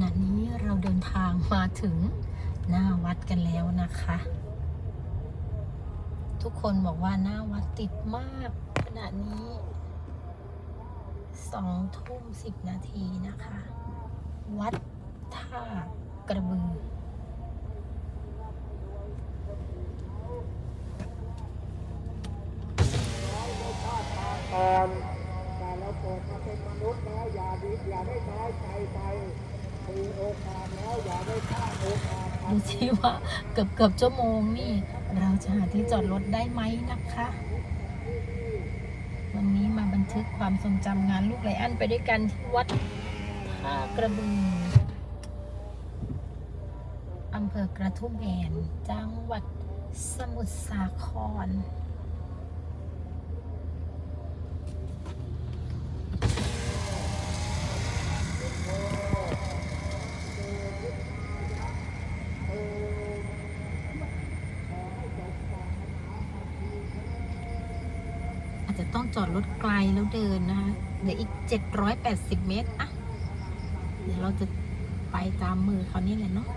ณะนี้เราเดินทางมาถึงหน้าวัดกันแล้วนะคะ ทุกคนบอกว่าหน้าวัดติดมากขณะนี้สองทุ่มสิบนาทีนะคะ วัดท่ากระบือก่อนแต่เราเกิดมาเป็นมนุษย์แล้วอย่าดีอย่าได้น้อยใจไป ดูสิว่าเกือบเกือบชั่วโมงนี่ เราจะหาที่จอดรถได้ไหมนะคะ วันนี้มาบันทึกความทรงจำงานลูกไลอันไปด้วยกันที่วัดท่ากระบืออำเภอกระทุ่มแบนจังหวัดสมุทรสาคร อาจจะต้องจอดรถไกลแล้วเดินนะคะเดี๋ยวอีก 780 เมตรอะเดี๋ยวเราจะไปตามมือเขานี่แหละเนาะ